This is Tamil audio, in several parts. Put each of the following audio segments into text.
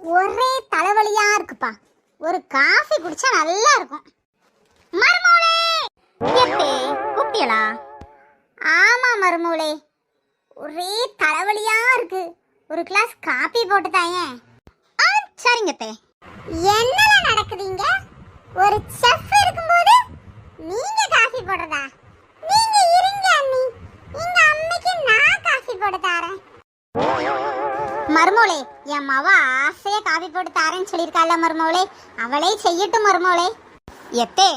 ஒரே தலைவலியா இருக்குப்பா. ஒரு காஃபி குடிச்சா நல்லா இருக்கும். மருமூளே! எத்தே கூப்பிட்டியலா? ஆமா மருமூளே. ஒரே தலைவலியா இருக்கு. ஒரு கிளாஸ் காபி போட்டு தாயேன். ஆ சரிங்க அத்தே என்னல நடக்குதுங்க? ஒரு செஃப் இருக்கும்போது நீங்க காஃபி போடுறதா நீங்க இருங்க அண்ணி எங்க அம்மைக்கு நான் காஃபி போட்டு தரேன் மருமோளே என் மவ ஆசையா காபி போட்டு தரேன்னு சொல்லியிருக்கால மருமோளே. அவளே செய்யட்டும் மருமோளே. எத்தே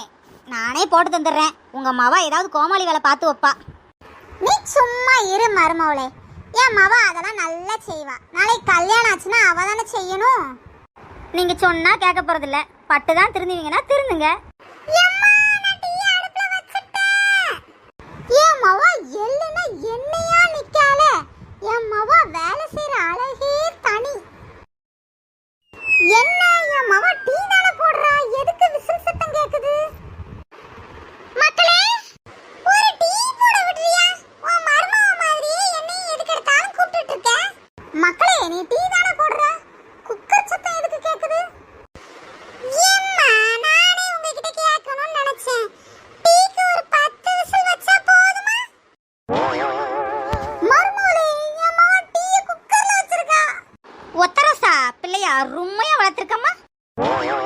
நானே போட்டு தந்துடுறேன். உங்க மவ ஏதாவது கோமாளி வேலை பார்த்து வைப்பா. நீ சும்மா இரு மருமோளே. என் மவ அதெல்லாம் நல்லா செய்வா. நாளைக்கு கல்யாணம் ஆச்சுன்னா அவ தானே செய்யணும். நீங்க சொன்னா கேட்க போறது இல்ல. பட்டு தான் திருந்துவீங்கன்னா திருந்துங்க. என் மவ எள்ளுன்னா என்ன என்ன என் மவ டீ தான போடுறா? எதுக்கு விசில் சத்தம் கேக்குது? மக்களே ஒரு டீ போட விடுறியா? உன் மாதிரி என்னை எதுக்கு எடுத்தாலும் கூப்பிட்டு இருக்க? நீ டீ தான போடுற? குக்கர் சத்தம் எதுக்கு கேக்குது? 哦哟。